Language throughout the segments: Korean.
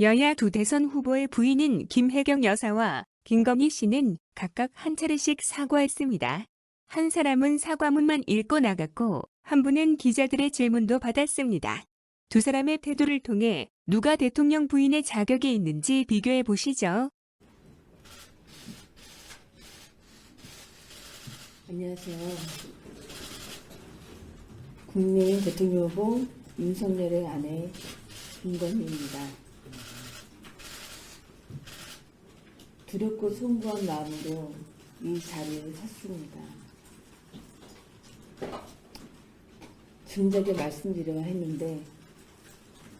여야 두 대선 후보의 부인인 김혜경 여사와 김건희 씨는 각각 한 차례씩 사과했습니다. 한 사람은 사과문만 읽고 나갔고 한 분은 기자들의 질문도 받았습니다. 두 사람의 태도를 통해 누가 대통령 부인의 자격이 있는지 비교해 보시죠. 안녕하세요. 국민 대통령 후보 윤석열의 아내 김건희입니다. 두렵고 송구한 마음으로 이 자리에 섰습니다. 진작에 말씀드려야 했는데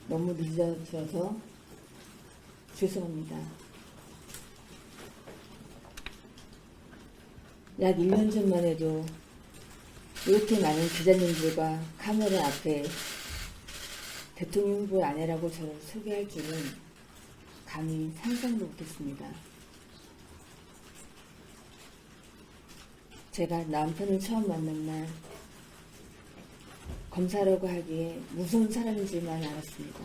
너무 늦어져서 죄송합니다. 약 1년 전만 해도 이렇게 많은 기자님들과 카메라 앞에 대통령 후보의 아내라고 저를 소개할 줄은 감히 상상도 못했습니다. 제가 남편을 처음 만난 날 검사라고 하기에 무서운 사람인지만 알았습니다.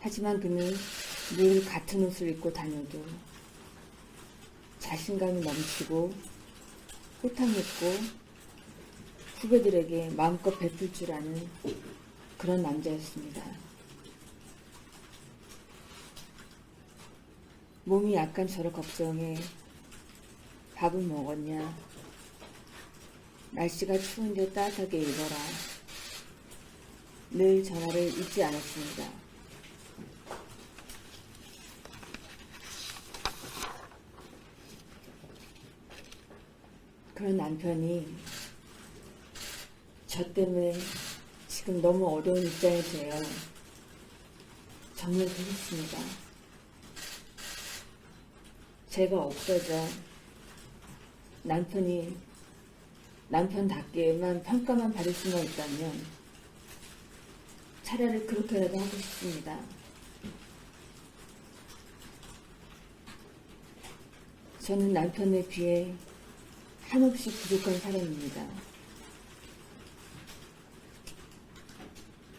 하지만 그는 늘 같은 옷을 입고 다녀도 자신감이 넘치고 호탕했고 후배들에게 마음껏 베풀 줄 아는 그런 남자였습니다. 몸이 약간 저를 걱정해 밥을 먹었냐 날씨가 추운데 따뜻하게 입어라 늘 전화를 잊지 않았습니다. 그런 남편이 저 때문에 지금 너무 어려운 입장이 되어 정말 그렇습니다. 제가 없어져 남편이 남편답게만 평가만 받을 수만 있다면 차라리 그렇게라도 하고 싶습니다. 저는 남편에 비해 한없이 부족한 사람입니다.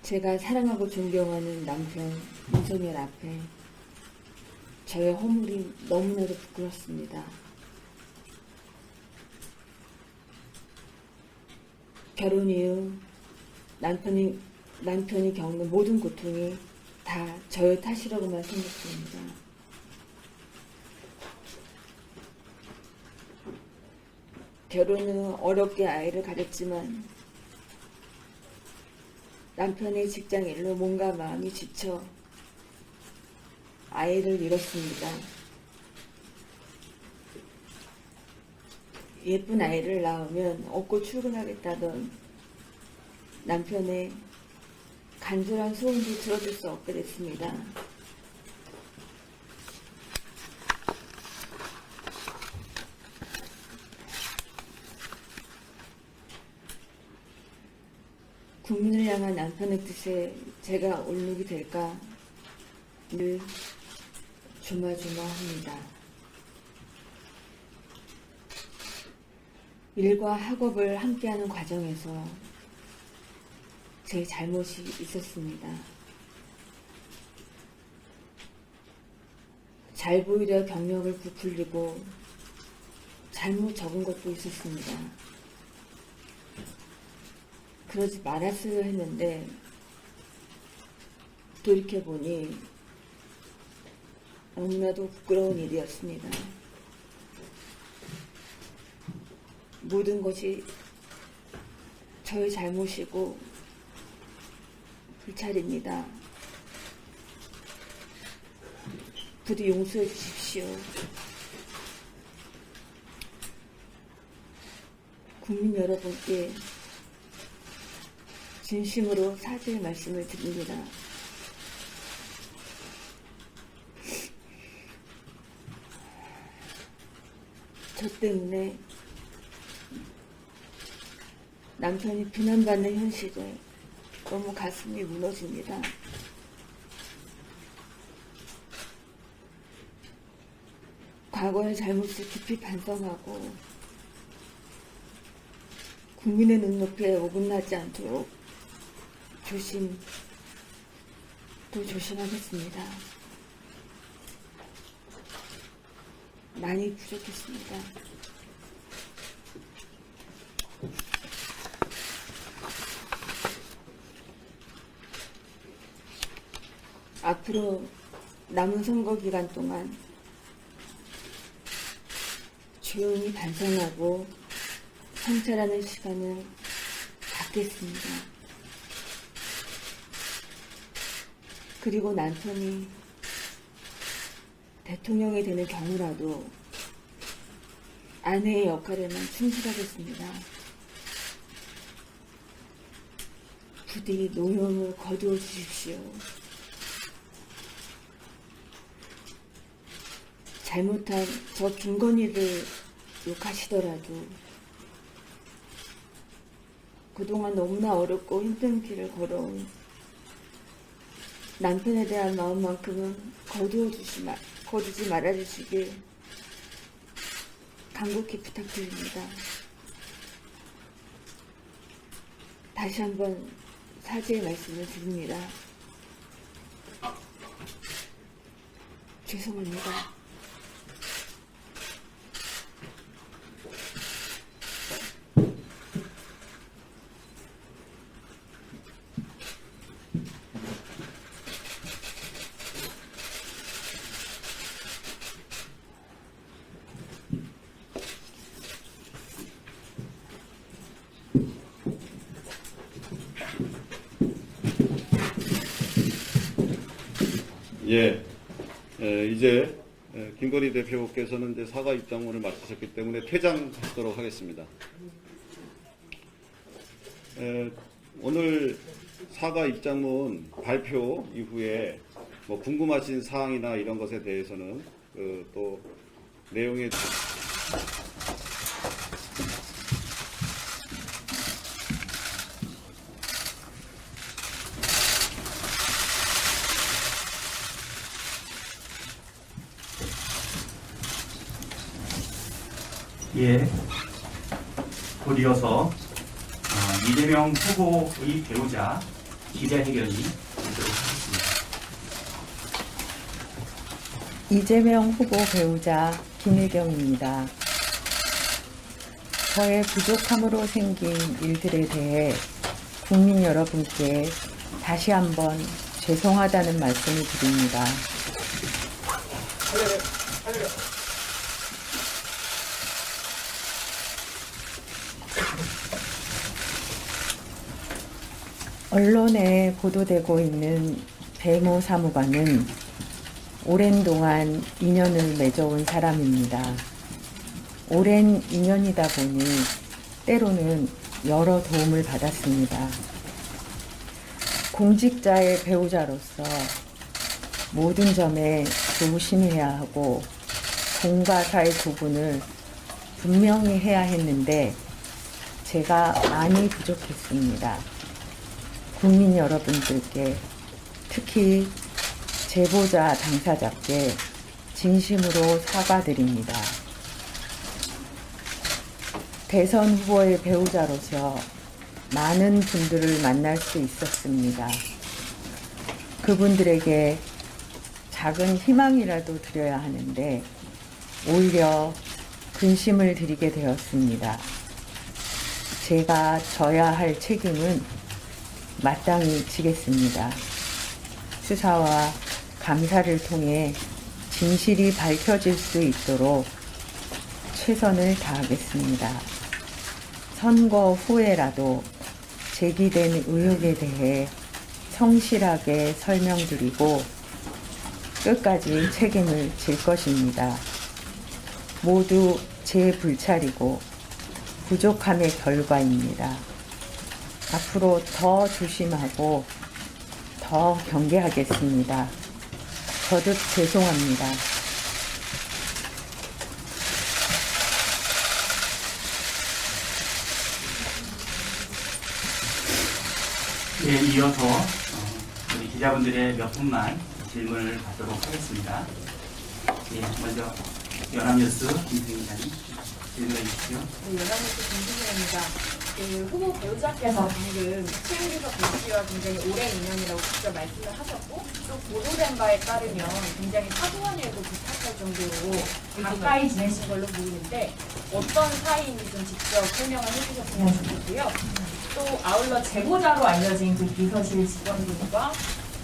제가 사랑하고 존경하는 남편 윤석열 앞에 저의 허물이 너무나도 부끄럽습니다. 결혼 이후 남편이 남편이 겪는 모든 고통이 다 저의 탓이라고만 생각합니다. 결혼 후 어렵게 아이를 가졌지만 남편의 직장 일로 몸과 마음이 지쳐 아이를 잃었습니다. 예쁜 아이를 낳으면 업고 출근하겠다던 남편의 간절한 소원도 들어줄 수 없게 됐습니다. 국민을 향한 남편의 뜻에 제가 올룩이 될까 늘 조마조마합니다. 일과 학업을 함께하는 과정에서 제 잘못이 있었습니다. 잘 보이려 경력을 부풀리고 잘못 적은 것도 있었습니다. 그러지 말았어야 했는데 돌이켜보니 너무나도 부끄러운 일이었습니다. 모든 것이 저의 잘못이고 불찰입니다. 부디 용서해 주십시오. 국민 여러분께 진심으로 사죄의 말씀을 드립니다. 저 때문에 남편이 비난받는 현실에 너무 가슴이 무너집니다. 과거의 잘못을 깊이 반성하고 국민의 눈높이에 어긋나지 않도록 조심 부탁도 조심하겠습니다. 많이 부족했습니다. 앞으로 남은 선거 기간 동안 조용히 반성하고 성찰하는 시간을 갖겠습니다. 그리고 남편이 대통령이 되는 경우라도 아내의 역할에만 충실하겠습니다. 부디 노여움을 거두어 주십시오. 잘못한 저 김건희를 욕하시더라도 그동안 너무나 어렵고 힘든 길을 걸어온 남편에 대한 마음만큼은 거두어 주시 마, 거두지 말아 주시길 간곡히 부탁드립니다. 다시 한번 사죄의 말씀을 드립니다. 죄송합니다. 예, 에, 이제 에, 김건희 대표께서는 이제 사과 입장문을 마치셨기 때문에 퇴장하도록 하겠습니다. 에, 오늘 사과 입장문 발표 이후에 뭐 궁금하신 사항이나 이런 것에 대해서는 그, 또 내용에 예. 곧 이어서 어, 이재명 후보의 배우자 기자회견이 있도록 하겠습니다. 이재명 후보 배우자 김혜경입니다. 저의 부족함으로 생긴 일들에 대해 국민 여러분께 다시 한번 죄송하다는 말씀을 드립니다. 언론에 보도되고 있는 배모 사무관은 오랜 동안 인연을 맺어온 사람입니다. 오랜 인연이다 보니 때로는 여러 도움을 받았습니다. 공직자의 배우자로서 모든 점에 조심해야 하고 공과 사의 구분을 분명히 해야 했는데 제가 많이 부족했습니다. 국민 여러분들께 특히 제보자 당사자께 진심으로 사과드립니다. 대선 후보의 배우자로서 많은 분들을 만날 수 있었습니다. 그분들에게 작은 희망이라도 드려야 하는데 오히려 근심을 드리게 되었습니다. 제가 져야 할 책임은 마땅히 지겠습니다. 수사와 감사를 통해 진실이 밝혀질 수 있도록 최선을 다하겠습니다. 선거 후에라도 제기된 의혹에 대해 성실하게 설명드리고 끝까지 책임을 질 것입니다. 모두 제 불찰이고 부족함의 결과입니다. 앞으로 더 조심하고 더 경계하겠습니다. 거듭 죄송합니다. 예, 이어서 어, 우리 기자분들의 몇 분만 질문을 받도록 하겠습니다. 예, 먼저 연합뉴스 김승희 기자님 질문해 주십시오. 네, 연합뉴스 김수진입니다. 그 후보 배우자께서 방금 최은기석 씨와 굉장히 오랜 인연이라고 직접 말씀을 하셨고 또 보도된 바에 따르면 굉장히 사소한 일도 부탁할 정도로 가까이 지내신 걸로 보이는데 어떤 사이인지 좀 직접 설명을 해주셨으면 좋겠고요. 또 아울러 제보자로 알려진 그 비서실 직원들과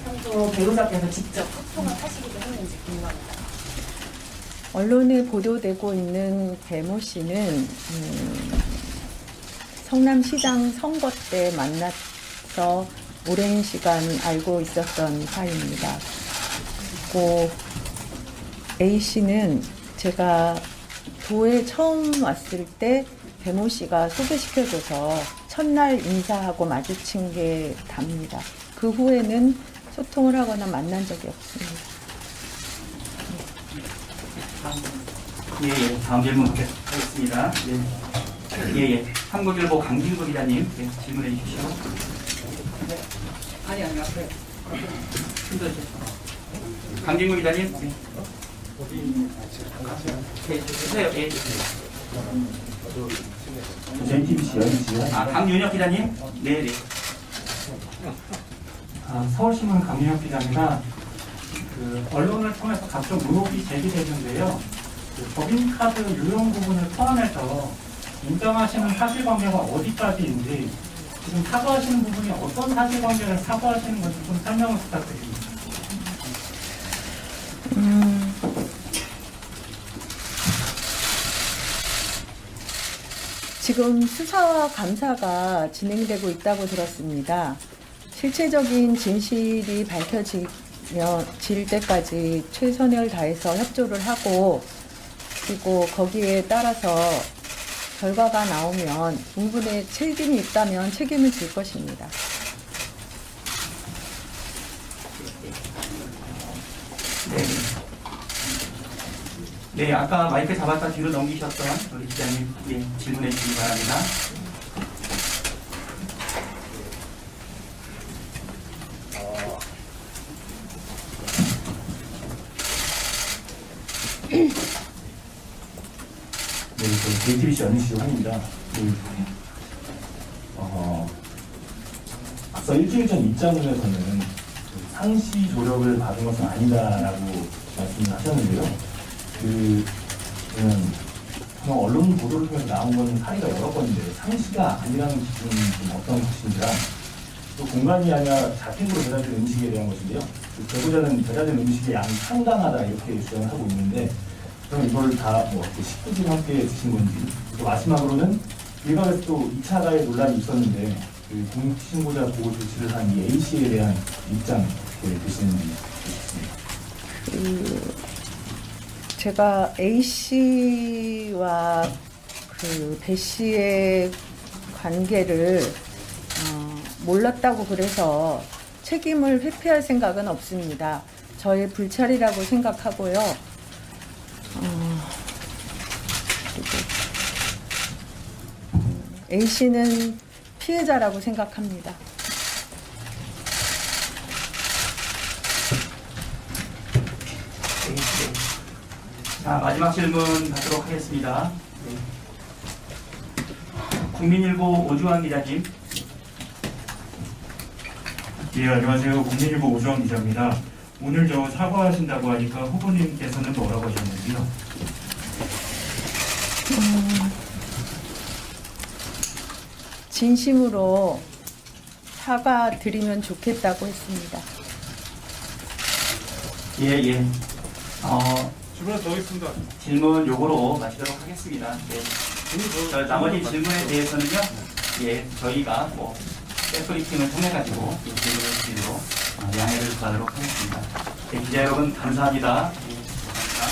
참또 배우자께서 직접 소통을 하시기도 했는지 궁금합니다. 언론에 보도되고 있는 배모 씨는 음, 성남시장 선거 때 만나서 오랜 시간 알고 있었던 사이입니다. 그리고 A 씨는 제가 도에 처음 왔을 때 배모 씨가 소개시켜줘서 첫날 인사하고 마주친 게 답니다. 그 후에는 소통을 하거나 만난 적이 없습니다. 예, 예. 다음 질문 받겠습니다. 예, 예. 예. 한국일보 강진구 기자님 예, 질문해 주십시오. 아니, 아니, 앞에. 강진구 기자님. 예. 예, 주세요. 예. JTBC 연지요. 아, 강윤혁 기자님. 네, 네. 아, 서울신문 강민혁 기자입니다. 그 언론을 통해서 각종 의혹이 제기되는데요. 그 법인카드 유용 부분을 포함해서 인정하시는 사실관계가 어디까지인지 지금 사과하시는 부분이 어떤 사실관계를 사과하시는 건지 좀 설명을 부탁드립니다. 음, 지금 수사와 감사가 진행되고 있다고 들었습니다. 실체적인 진실이 밝혀지면 질 때까지 최선을 다해서 협조를 하고 그리고 거기에 따라서 결과가 나오면 부분에 책임이 있다면 책임을 질 것입니다. 네. 네, 아까 마이크 잡았다 뒤로 넘기셨던 우리 기자님 예, 질문해 주시기 바랍니다. JTBC 연지 환입니다. 그, 어, 앞서 일주일 전 입장문에서는 그 상시 조력을 받은 것은 아니다라고 말씀을 하셨는데요. 그, 그냥 언론 보도를 통해서 나온 건 사례가 여러 건인데 상시가 아니라는 기준은 좀 어떤 것인지랑 또 공간이 아니라 자택으로 배달된 음식에 대한 것인데요. 그 제보자는 배달된 음식의 양이 상당하다 이렇게 주장을 하고 있는데 그럼 이걸 다뭐 함께 드신 건지 또 마지막으로는 일각에서 또 2차 가해 논란이 있었는데 그 공익신고자 보호 조치를 한 이 A 씨에 대한 입장 어떻게 되시는지 좋겠습니다. 그 제가 A 씨와 그 배 씨의 관계를 어, 몰랐다고 그래서 책임을 회피할 생각은 없습니다. 저의 불찰이라고 생각하고요. 어, 그리고 음, A 씨는 피해자라고 생각합니다. 자, 마지막 질문 받도록 하겠습니다. 네. 국민일보 오주환 기자님. 예, 안녕하세요. 국민일보 오주환 기자입니다. 오늘 저 사과하신다고 하니까 후보님께서는 뭐라고 하셨는지요? 진심으로 사과드리면 좋겠다고 했습니다. 예, 예. 어, 질문 요거로 마치도록 하겠습니다. 네. 저 나머지 질문에 대해서는요, 예, 저희가 뭐, 백브리핑을 통해가지고 이 질문을 드리도록 어, 양해를 구하도록 하겠습니다. 네, 기자 여러분, 감사합니다. 예, 감사합니다.